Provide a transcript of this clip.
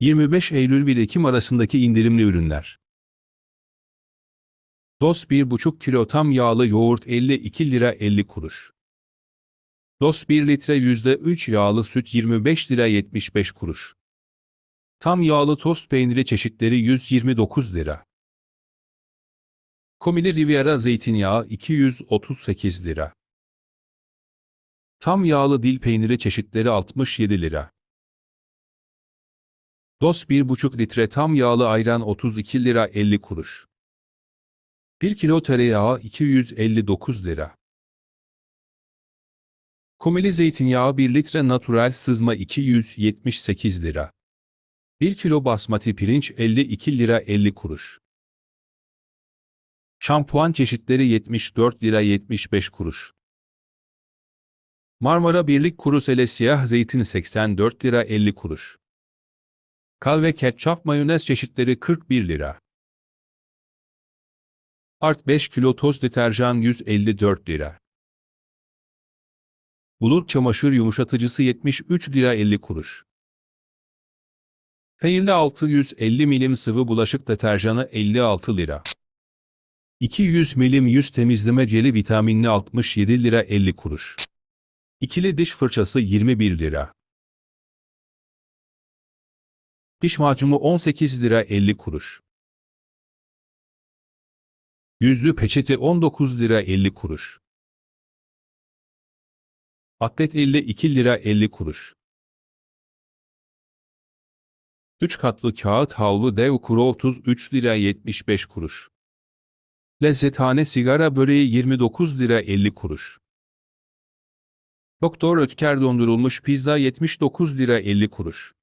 25 Eylül 1 Ekim arasındaki indirimli ürünler. DOS 1,5 kilo tam yağlı yoğurt 52 lira 50 kuruş. DOS 1 litre %3 yağlı süt 25 lira 75 kuruş. Tam yağlı tost peyniri çeşitleri 129 lira. Komili Riviera zeytinyağı 238 lira. Tam yağlı dil peyniri çeşitleri 67 lira. DOS 1,5 litre tam yağlı ayran 32 lira 50 kuruş. 1 kilo tereyağı 259 lira. Komili zeytinyağı 1 litre natural sızma 278 lira. 1 kilo basmati pirinç 52 lira 50 kuruş. Şampuan çeşitleri 74 lira 75 kuruş. Marmara Birlik Kuru Sele Siyah Zeytin 84 lira 50 kuruş. Kal ve ketçap mayonez çeşitleri 41 lira. Art 5 kilo toz deterjan 154 lira. Bulut çamaşır yumuşatıcısı 73 lira 50 kuruş. Feyirli 650 milim sıvı bulaşık deterjanı 56 lira. 200 milim yüz temizleme jeli vitaminli 67 lira 50 kuruş. İkili diş fırçası 21 lira. Diş macunu 18 lira 50 kuruş. Yüzlü peçete 19 lira 50 kuruş. Atlet 52 lira 50 kuruş. 3 katlı kağıt havlu dev kuru 33 lira 75 kuruş. Lezzethane sigara böreği 29 lira 50 kuruş. Doktor Ötker dondurulmuş pizza 79 lira 50 kuruş.